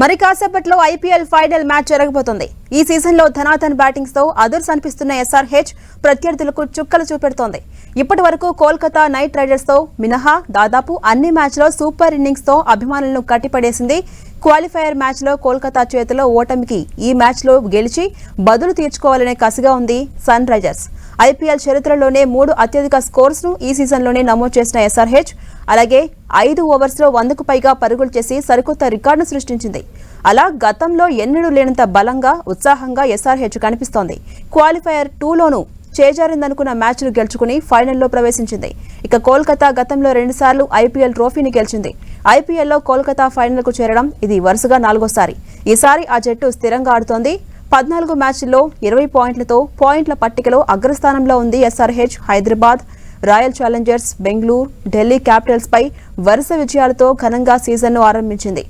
మరి కాసేపట్లో IPL final match జరగబోతుంది. ఈ సీజన్లో ధనాధన్ బ్యాటింగ్స్తో అదుర్స్ అనిపిస్తున్న ఎస్ఆర్హెచ్ ప్రత్యర్థులకు చుక్కలు చూపెడుతోంది. ఇప్పటి వరకు కోల్కతా నైట్ రైడర్స్తో మినహా దాదాపు అన్ని మ్యాచ్లో సూపర్ ఇన్నింగ్స్తో అభిమానులను కట్టిపడేసింది. క్వాలిఫైయర్ మ్యాచ్లో కోల్కతా చేతిలో ఓటమికి ఈ మ్యాచ్లో గెలిచి బదులు తీర్చుకోవాలనే కసిగా ఉంది సన్ రైజర్స్. ఐపీఎల్ చరిత్రలోనే మూడు అత్యధిక స్కోర్స్ను ఈ సీజన్లోనే నమోదు చేసిన ఎస్ఆర్హెచ్ అలాగే ఐదు ఓవర్స్లో వందకు పైగా పరుగులు చేసి సరికొత్త రికార్డును సృష్టించింది. అలా గతంలో ఎన్నడూ లేనంత బలంగా ఉత్సాహంగా ఎస్ఆర్హెచ్ కనిపిస్తోంది. క్వాలిఫైయర్ టూలోనూ చేజారిందనుకున్న మ్యాచ్ను గెలుచుకుని ఫైనల్లో ప్రవేశించింది. ఇక కోల్కతా గతంలో రెండుసార్లు ఐపీఎల్ ట్రోఫీని గెలిచింది. ఐపీఎల్లో కోల్కతా ఫైనల్కు చేరడం ఇది వరుసగా నాలుగోసారి. ఈసారి ఆ జట్టు స్థిరంగా ఆడుతోంది. పద్నాలుగు మ్యాచ్ల్లో ఇరవై పాయింట్లతో పాయింట్ల పట్టికలో అగ్రస్థానంలో ఉంది SRH Hyderabad Royal Challengers Bengaluru Delhi క్యాపిటల్స్పై వరుస విజయాలతో ఘనంగా సీజన్ను ఆరంభించింది.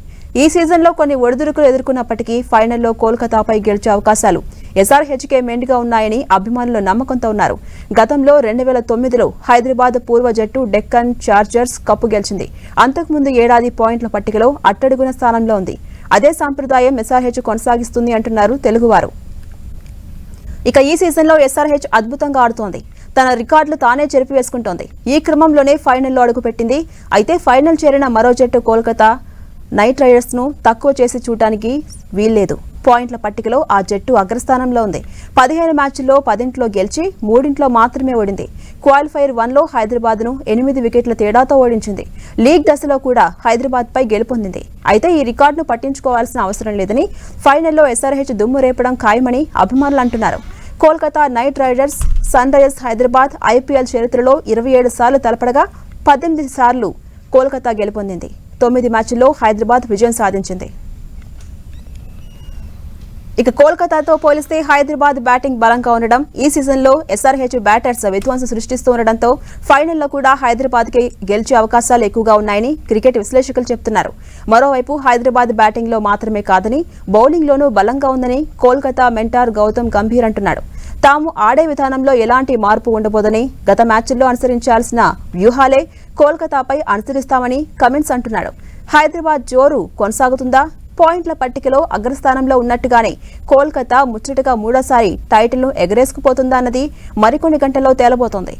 ఈ సీజన్లో కొన్ని ఒడిదుడుకులు ఎదుర్కొన్నప్పటికీ ఫైనల్లో కోల్కతాపై గెలిచే అవకాశాలు ఎస్ఆర్హెచ్కే మెండుగా ఉన్నాయని అభిమానులు నమ్మకంతో ఉన్నారు. గతంలో రెండు వేల తొమ్మిదిలో హైదరాబాద్ పూర్వ జట్టు డెక్కన్ చార్జర్స్ కప్పు గెలిచింది. అంతకుముందు ఏడాది పాయింట్ల పట్టికలో అట్టడుగున స్థానంలో ఉంది. అదే సాంప్రదాయం ఎస్ఆర్హెచ్ కొనసాగిస్తుంది అంటున్నారు తెలుగువారు. ఇక ఈ సీజన్లో ఎస్ఆర్హెచ్ అద్భుతంగా ఆడుతోంది. తన రికార్డులు తానే చెరిపివేసుకుంటోంది. ఈ క్రమంలోనే ఫైనల్లో అడుగుపెట్టింది. అయితే ఫైనల్ చేరిన మరో జట్టు కోల్కతా నైట్ రైడర్స్ను తక్కువ చేసి చూడటానికి వీల్లేదు. పాయింట్ల పట్టికలో ఆ జట్టు అగ్రస్థానంలో ఉంది. పదిహేను మ్యాచ్ల్లో పదింట్లో గెలిచి మూడింట్లో మాత్రమే ఓడింది. క్వాలిఫైర్ వన్లో హైదరాబాద్ను ఎనిమిది వికెట్ల తేడాతో ఓడించింది. లీగ్ దశలో కూడా హైదరాబాద్పై గెలుపొందింది అయితే ఈ రికార్డును పట్టించుకోవాల్సిన అవసరం లేదని ఫైనల్లో ఎస్ఆర్హెచ్ దుమ్ము రేపడం ఖాయమని అభిమానులు అంటున్నారు. Kolkata Knight Riders Sunrisers Hyderabad IPL చరిత్రలో ఇరవై ఏడు సార్లు తలపడగా పద్దెనిమిది సార్లు కోల్కతా గెలుపొందింది. తొమ్మిది మ్యాచ్ల్లో హైదరాబాద్ విజయం సాధించింది. ఇక కోల్కతాతో పోలిస్తే హైదరాబాద్ బ్యాటింగ్ బలంగా ఉండడం ఈ సీజన్లో ఎస్ఆర్హెచ్ బ్యాటర్స్ విధ్వంసం సృష్టిస్తూ ఉండడంతో ఫైనల్లో కూడా హైదరాబాద్కి గెలిచే అవకాశాలు ఎక్కువగా ఉన్నాయని క్రికెట్ విశ్లేషకులు చెబుతున్నారు మరోవైపు హైదరాబాద్ బ్యాటింగ్లో మాత్రమే కాదని బౌలింగ్లోనూ బలంగా ఉందని కోల్కతా మెంటార్ గౌతమ్ గంభీర్ అంటున్నాడు. తాము ఆడే విధానంలో ఎలాంటి మార్పు ఉండబోదని గత మ్యాచ్ల్లో అనుసరించాల్సిన వ్యూహాలే కోల్కతాపై అనుసరిస్తామని కమెంట్స్ అంటున్నాడు. హైదరాబాద్ జోరు కొనసాగుతుందా? పాయింట్ల పట్టికలో అగ్రస్థానంలో ఉన్నట్టుగానే కోల్కతా ముచ్చటగా మూడోసారి టైటిల్ను ఎగరేసుకుపోతుందన్నది మరికొన్ని గంటల్లో తేలబోతోంది.